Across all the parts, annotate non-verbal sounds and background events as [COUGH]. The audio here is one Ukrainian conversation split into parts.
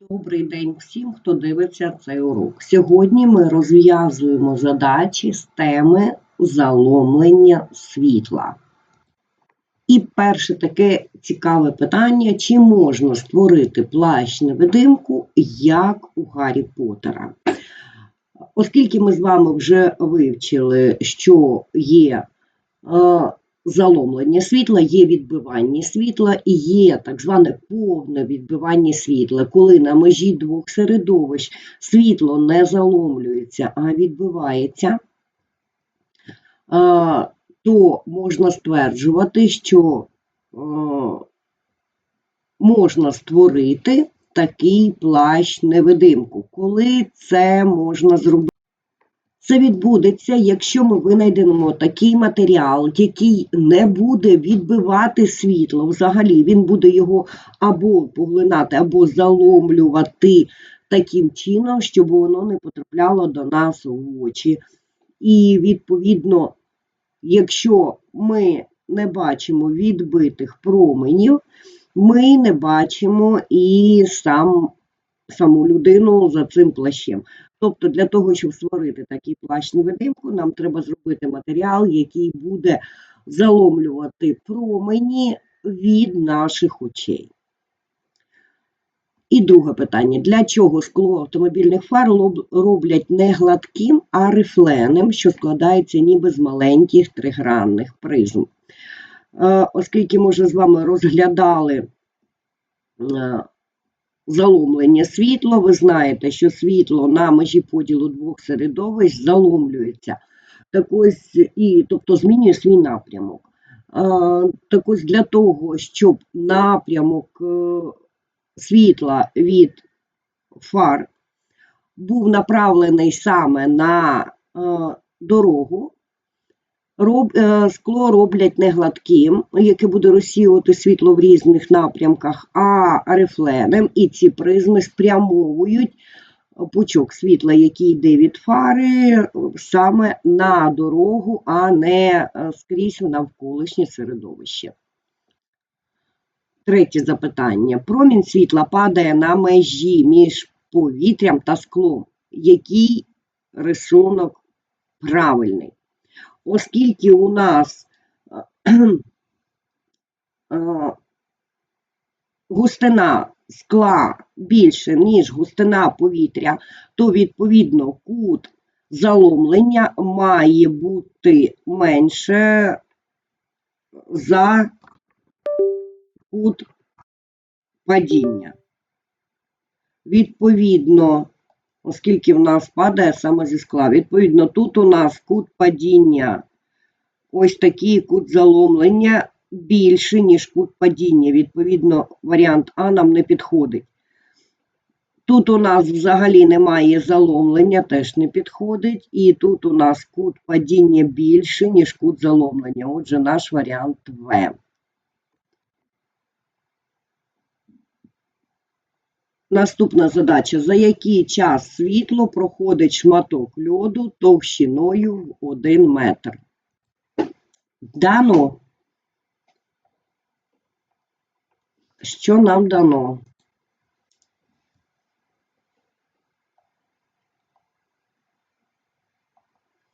Добрий день всім, хто дивиться цей урок. Сьогодні ми розв'язуємо задачі з теми заломлення світла. І перше таке цікаве питання: чи можна створити плащ-невидимку, як у Гаррі Поттера? Оскільки ми з вами вже вивчили, що є е, заломлення світла, є відбивання світла і є так зване повне відбивання світла, коли на межі двох середовищ світло не заломлюється, а відбивається, то можна стверджувати, що можна створити такий плащ невидимку. Коли це можна зробити? Це відбудеться, якщо ми винайдемо такий матеріал, який не буде відбивати світло взагалі, він буде його або поглинати, або заломлювати таким чином, щоб воно не потрапляло до нас в очі. І, відповідно, якщо ми не бачимо відбитих променів, ми не бачимо і сам, саму людину за цим плащем. Тобто для того, щоб створити такий плащ невидимку, нам треба зробити матеріал, який буде заломлювати промені від наших очей. І друге питання: для чого скло автомобільних фар роблять не гладким, а рифленим, що складається ніби з маленьких тригранних призм? Е, Оскільки ми вже з вами розглядали е, заломлення світла. Ви знаєте, що світло на межі поділу двох середовищ заломлюється. Так ось, і, тобто змінює свій напрямок. Так ось для того, щоб напрямок е, світла від фар був направлений саме на е, дорогу, Роб, е, скло роблять не гладким, яке буде розсіювати світло в різних напрямках, а рифленим, і ці призми спрямовують пучок світла, який йде від фари, саме на дорогу, а не е, скрізь у навколишнє середовище. Третє запитання. Промінь світла падає на межі між повітрям та склом. Який рисунок правильний? Оскільки у нас е, е, густина скла більше, ніж густина повітря, то відповідно кут заломлення має бути менше за кут падіння. Відповідно, оскільки в нас падає саме зі скла. Відповідно, тут у нас кут падіння, ось такий кут заломлення більший, ніж кут падіння. Відповідно, варіант А нам не підходить. Тут у нас взагалі немає заломлення, теж не підходить. І тут у нас кут падіння більший, ніж кут заломлення. Отже, наш варіант В. Наступна задача: за який час світло проходить шматок льоду товщиною в 1 метр? Дано. Що нам дано?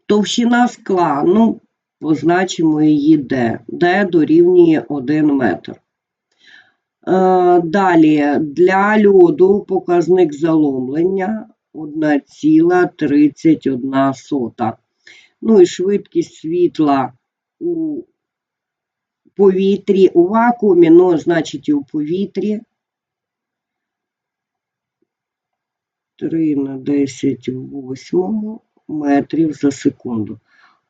Товщина скла, ну, позначимо її D. D дорівнює 1 метр. Е, Далі для льоду показник заломлення 1,31. Ну і швидкість світла у повітрі, у вакуумі, ну, значить, і у повітрі. 3 на 10 в 8 метрів за секунду.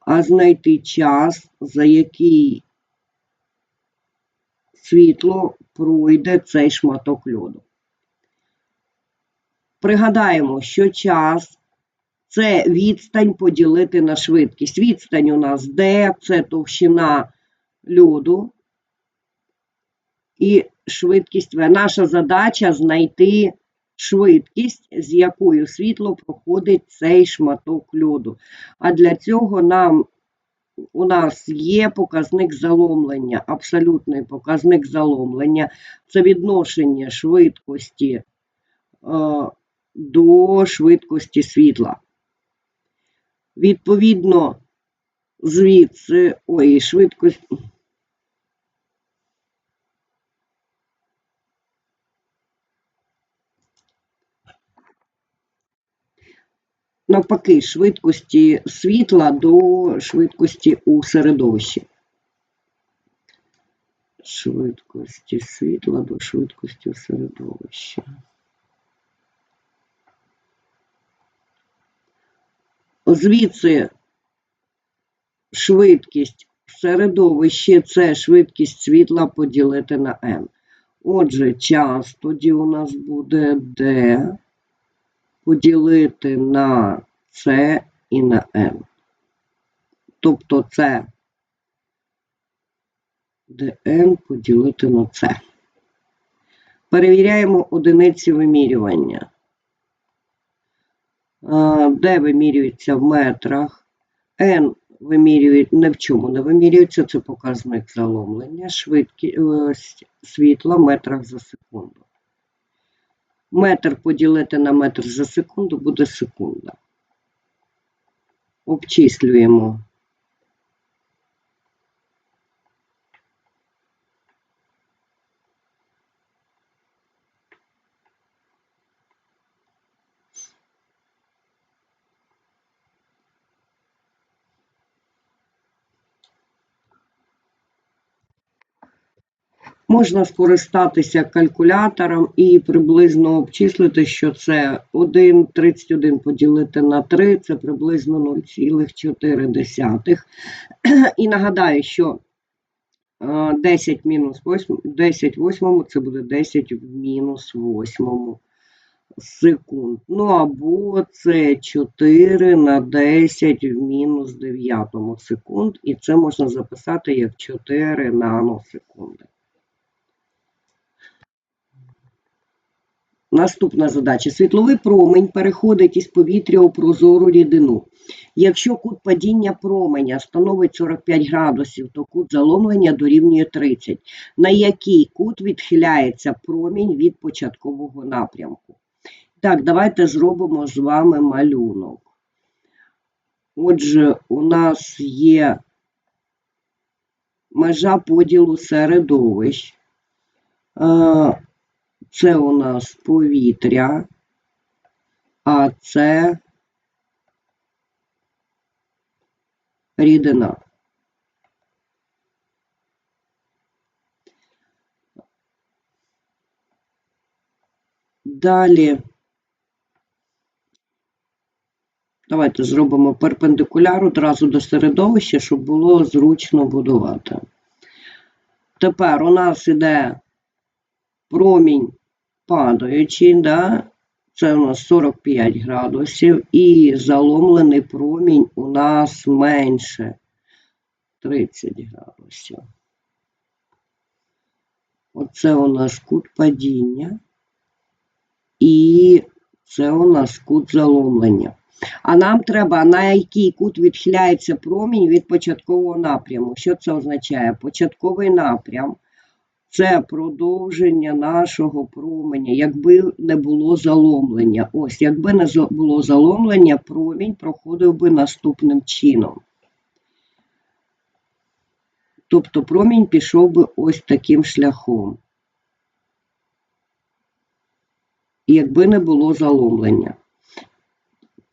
А знайти час, за який світло пройде цей шматок льоду. Пригадаємо, що час це відстань поділити на швидкість. Відстань у нас D, це товщина льоду і швидкість V. Наша задача знайти швидкість, з якою світло проходить цей шматок льоду. А для цього нам у нас є показник заломлення, абсолютний показник заломлення. Це відношення швидкості до швидкості світла. Відповідно, звідси, ой, швидкість. Навпаки, швидкості світла до швидкості у середовищі. Швидкості світла до швидкості у середовищі. Звідси швидкість середовищі це швидкість світла поділити на n. Отже, час тоді у нас буде d поділити на c і на n. Тобто це dn поділити на c. Перевіряємо одиниці вимірювання. Де вимірюється в метрах, n вимірюють, не в чому не вимірюється, це показник заломлення, швидкість світла в метрах за секунду. Метр поділити на метр за секунду буде секунда. Обчислюємо. Можна скористатися калькулятором і приблизно обчислити, що це 1,31 поділити на 3, це приблизно 0,4. [CLEARS THROAT] І нагадаю, що 10 мінус 8, 10 восьмому це буде 10 в мінус 8 секунд. Ну або це 4 на 10 в мінус 9 секунд. І це можна записати як 4 наносекунди. Наступна задача. Світловий промень переходить із повітря у прозору рідину. Якщо кут падіння променя становить 45 градусів, то кут заломлення дорівнює 30. На який кут відхиляється промінь від початкового напрямку? Так, давайте зробимо з вами малюнок. Отже, у нас є межа поділу середовищ. Це у нас повітря, а це рідина. Далі давайте зробимо перпендикуляр одразу до середовища, щоб було зручно будувати. Тепер у нас іде промінь падаючий, да? це у нас 45 градусів, і заломлений промінь у нас менше 30 градусів. Оце у нас кут падіння, і це у нас кут заломлення. А нам треба, на який кут відхиляється промінь від початкового напряму. Що це означає? Початковий напрям це продовження нашого променя, якби не було заломлення. Ось, якби не було заломлення, промінь проходив би наступним чином. Тобто промінь пішов би ось таким шляхом. Якби не було заломлення.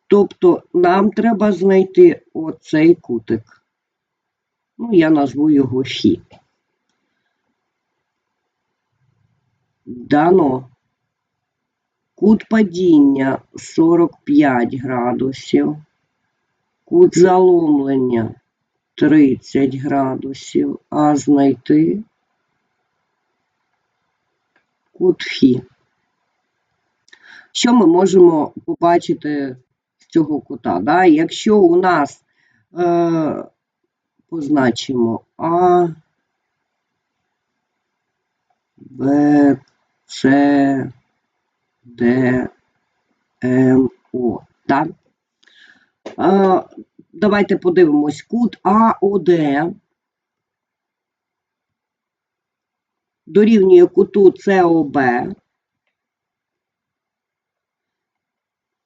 Тобто нам треба знайти оцей кутик. Ну, я назву його Фі. Дано кут падіння 45 градусів, кут заломлення 30 градусів, а знайти кут Фі. Що ми можемо побачити з цього кута? Да? Якщо у нас е, позначимо А, Б, С, Д, М, О. Так? А, Давайте подивимось кут АОД дорівнює куту СОБ.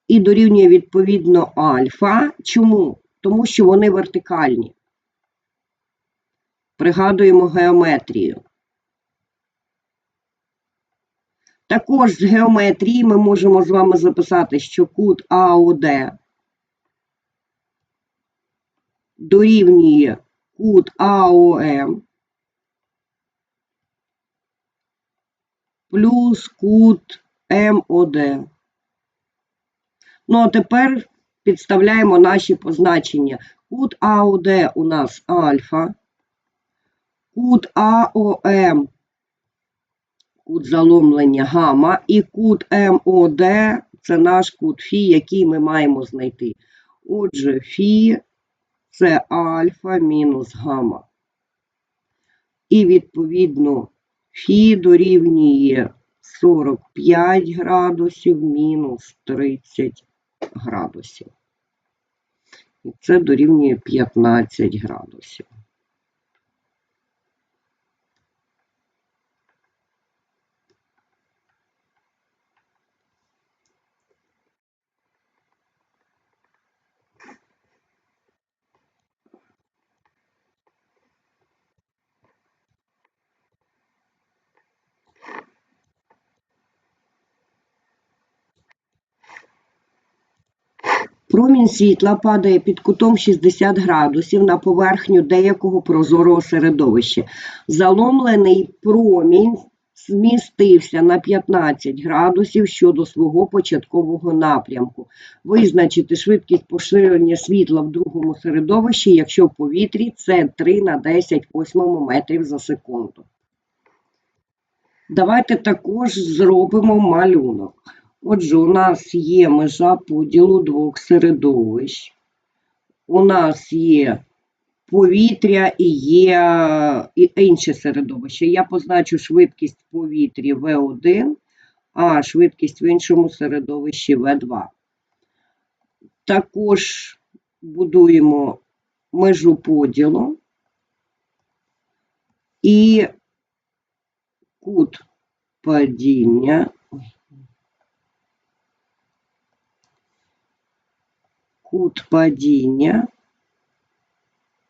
і дорівнює відповідно альфа. Чому? Тому що вони вертикальні. Пригадуємо геометрію. Також з геометрії ми можемо з вами записати, що кут АОД дорівнює кут АОМ плюс кут МОД. Ну, а тепер підставляємо наші позначення. Кут АОД у нас альфа, кут АОМ, кут заломлення гамма, і кут МОД це наш кут Фі, який ми маємо знайти. Отже, Фі це альфа мінус гамма. І відповідно Фі дорівнює 45 градусів мінус 30 градусів. І це дорівнює 15 градусів. Промінь світла падає під кутом 60 градусів на поверхню деякого прозорого середовища. Заломлений промінь змістився на 15 градусів щодо свого початкового напрямку. Визначити швидкість поширення світла в другому середовищі, якщо в повітрі це 3 на 10 восьмому метрів за секунду. Давайте також зробимо малюнок. Отже, у нас є межа поділу двох середовищ. У нас є повітря і є інше середовище. Я позначу швидкість в повітрі В1, а швидкість в іншому середовищі В2. Також будуємо межу поділу і кут падіння. Кут падіння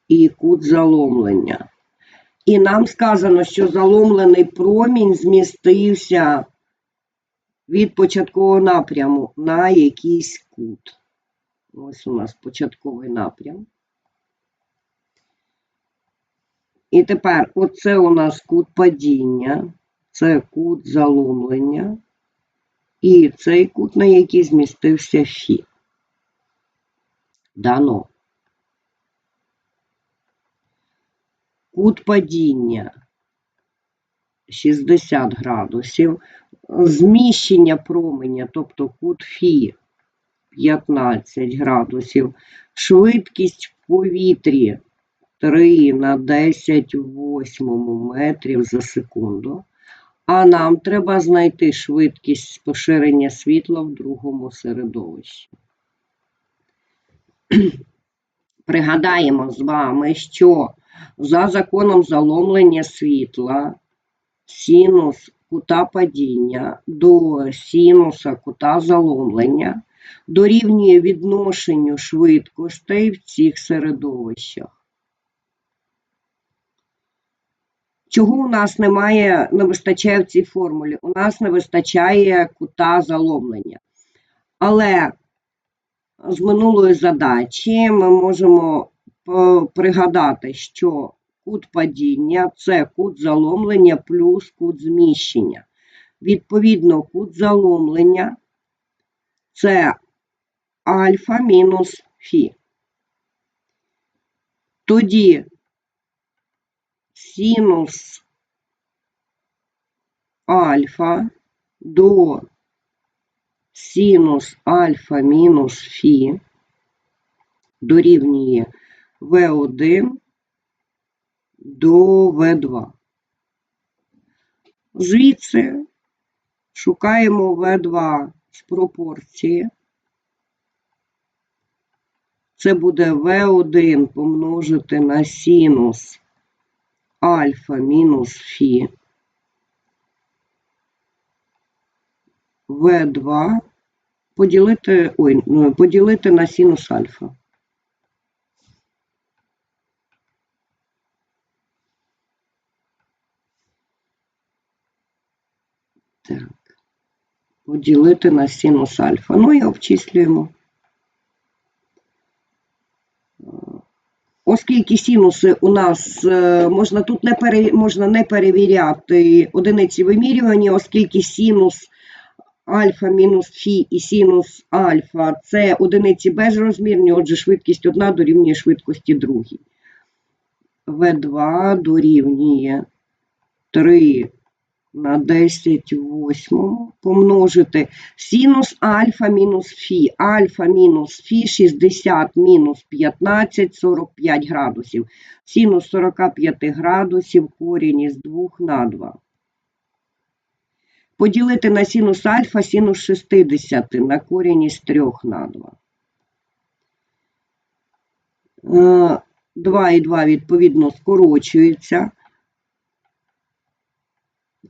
і кут заломлення. І нам сказано, що заломлений промінь змістився від початкового напряму на якийсь кут. Ось у нас початковий напрям. І тепер оце у нас кут падіння, це кут заломлення, і цей кут, на який змістився Фі дано. Кут падіння 60 градусів, зміщення променя, тобто кут Фі 15 градусів, швидкість в повітрі 3 на 10 в 8 метрів за секунду. А нам треба знайти швидкість поширення світла в другому середовищі. [CLEARS THROAT] Пригадаємо з вами, що за законом заломлення світла синус кута падіння до синуса кута заломлення дорівнює відношенню швидкостей в цих середовищах. Чого у нас немає, не вистачає в цій формулі? У нас не вистачає кута заломлення. Але з минулої задачі ми можемо пригадати, що кут падіння це кут заломлення плюс кут зміщення. Відповідно, кут заломлення це альфа мінус фі. Тоді синус альфа до синус альфа мінус фі дорівнює В1 до В2. Звідси шукаємо В2 з пропорції. Це буде В1 помножити на синус альфа мінус фі. В2 поділити, ой, ну, поділити на синус альфа. Так. Поділити на синус альфа. Ну і обчислюємо. Оскільки синуси у нас е, можна тут не пере, можна не перевіряти одиниці вимірювання, оскільки синус альфа мінус фі і синус альфа це одиниці безрозмірні, отже, швидкість одна дорівнює швидкості другій. В2 дорівнює 3 на 10 в восьмому помножити синус альфа мінус фі. Альфа мінус фі 60 мінус 15, 45 градусів. Синус 45 градусів корінь із 2 на 2. Поділити на синус альфа синус 60 на корінь із 3 на 2. 2 і 2 відповідно скорочуються.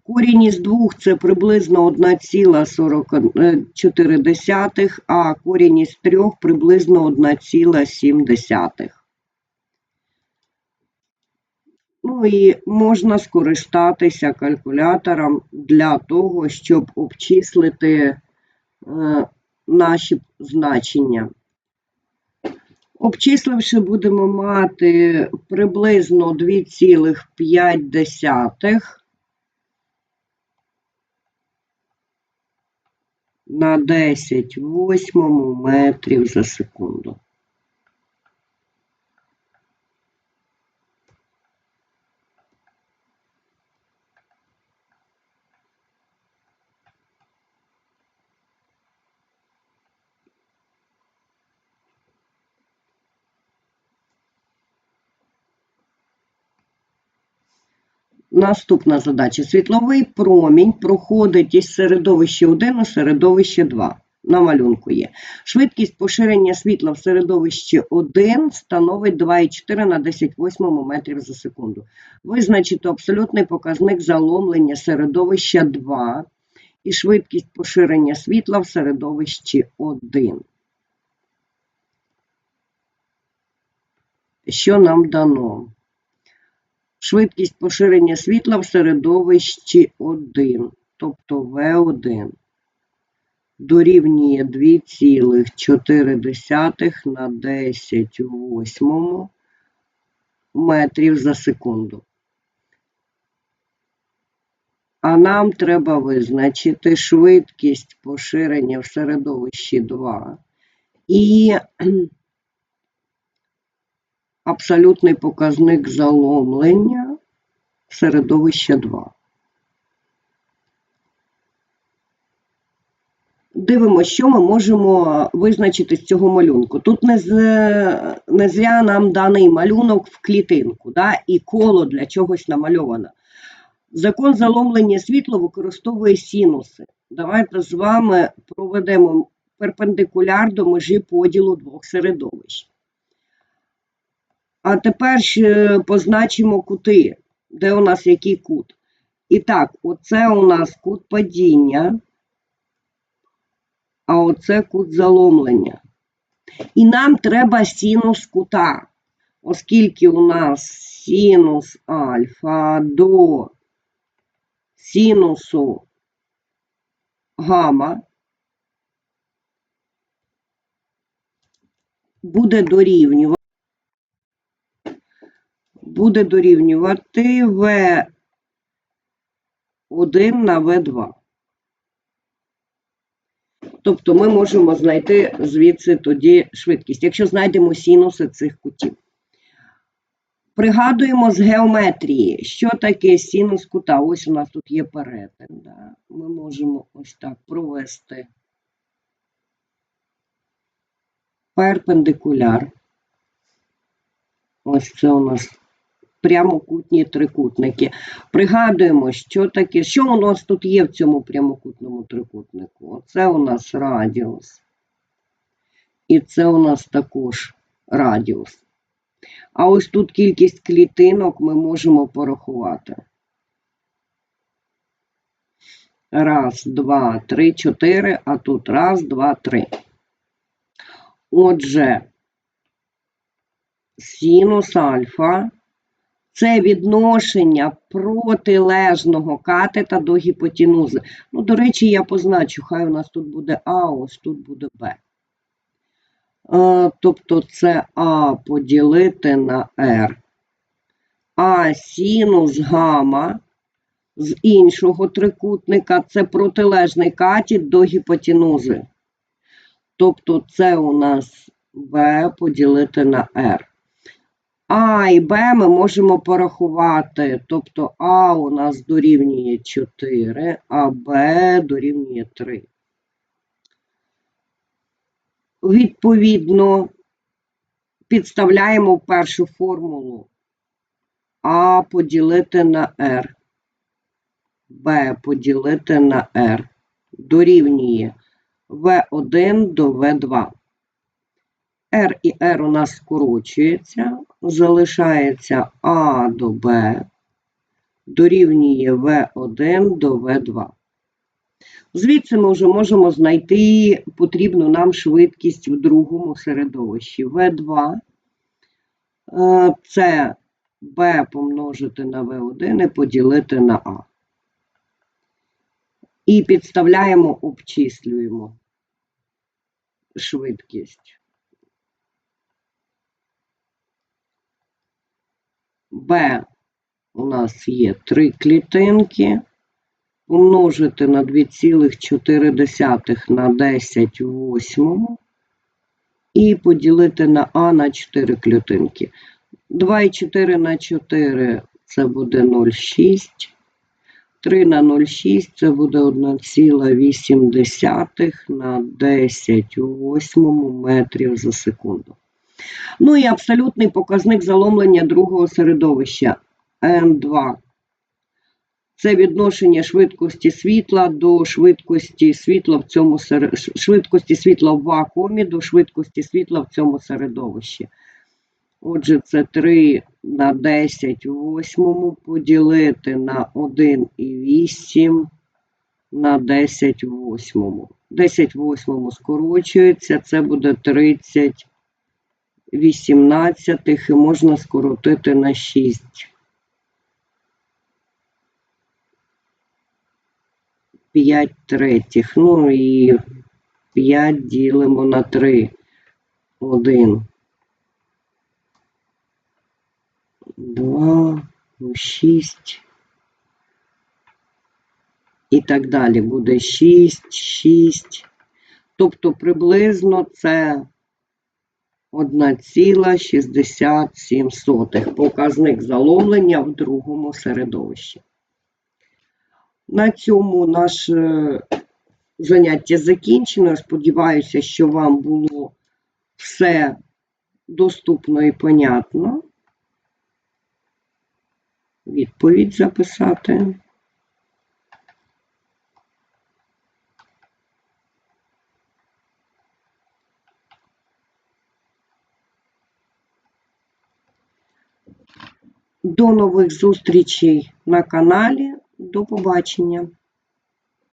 Корінь із 2 це приблизно 1,44, а корінь із 3 приблизно 1,7. Ну і можна скористатися калькулятором для того, щоб обчислити е, наші значення. Обчисливши, будемо мати приблизно 2,5 на 10 восьмому метрів за секунду. Наступна задача. Світловий промінь проходить із середовища 1 у середовище 2. На малюнку є. Швидкість поширення світла в середовищі 1 становить 2,4 на 10 восьмому метрів за секунду. Визначити абсолютний показник заломлення середовища 2 і швидкість поширення світла в середовищі 1. Що нам дано? Швидкість поширення світла в середовищі 1, тобто В1, дорівнює 2,4 на 10 у восьмому метрів за секунду. А нам треба визначити швидкість поширення в середовищі 2 і абсолютний показник заломлення середовища 2. Дивимося, що ми можемо визначити з цього малюнку. Тут не, з, не зря нам даний малюнок в клітинку, да, і коло для чогось намальовано. Закон заломлення світла використовує синуси. Давайте з вами проведемо перпендикуляр до межі поділу двох середовищ. А тепер ще позначимо кути, де у нас який кут. І так, оце у нас кут падіння, а оце кут заломлення. І нам треба синус кута, оскільки у нас синус альфа до синусу гамма буде дорівнювати буде дорівнювати В1 на В2. Тобто ми можемо знайти звідси тоді швидкість, якщо знайдемо синуси цих кутів. Пригадуємо з геометрії, що таке синус кута. Ось у нас тут є перетин. Да? Ми можемо ось так провести перпендикуляр. Ось це у нас прямокутні трикутники. Пригадуємо, що таке, що у нас тут є в цьому прямокутному трикутнику. Оце у нас радіус. І це у нас також радіус. А ось тут кількість клітинок ми можемо порахувати. Раз, два, три, чотири, а тут раз, два, три. Отже, синус альфа це відношення протилежного катета до гіпотенузи. Ну, до речі, я позначу, хай у нас тут буде А, ось тут буде Б. Е, Тобто це А поділити на R. А синус гама з іншого трикутника це протилежний катет до гіпотенузи. Тобто це у нас B поділити на R. А і Б ми можемо порахувати. Тобто А у нас дорівнює 4, а Б дорівнює 3. Відповідно, підставляємо першу формулу А поділити на R. Б поділити на R дорівнює В1 до В2. R і R у нас скорочується, залишається А до Б, дорівнює В1 до В2. Звідси ми вже можемо знайти потрібну нам швидкість в другому середовищі. В2 е, це Б помножити на В1 і поділити на А. І підставляємо, обчислюємо швидкість. Б у нас є три клітинки. Помножити на 2,4 на 10 в восьмому і поділити на А на 4 клітинки. 2,4 на 4 це буде 0,6. 3 на 0,6 це буде 1,8 на 10 у восьмому метрів за секунду. Ну і абсолютний показник заломлення другого середовища М2. Це відношення швидкості світла до швидкості світла в цьому серед... швидкості світла в вакуумі до швидкості світла в цьому середовищі. Отже, це 3 на 10 у восьмому поділити на 1,8 на 10 у восьмому. 10 в восьмому скорочується, це буде 30 18 і можна скоротити на 6. 5 третіх. Ну і 5 ділимо на 3. 1. 2, 6. І так далі. Буде 6, 6. Тобто приблизно це 1,67 показник заломлення в другому середовищі. На цьому наше заняття закінчено. Сподіваюся, що вам було все доступно і понятно. Відповідь записати. До нових зустрічей на каналі. До побачення!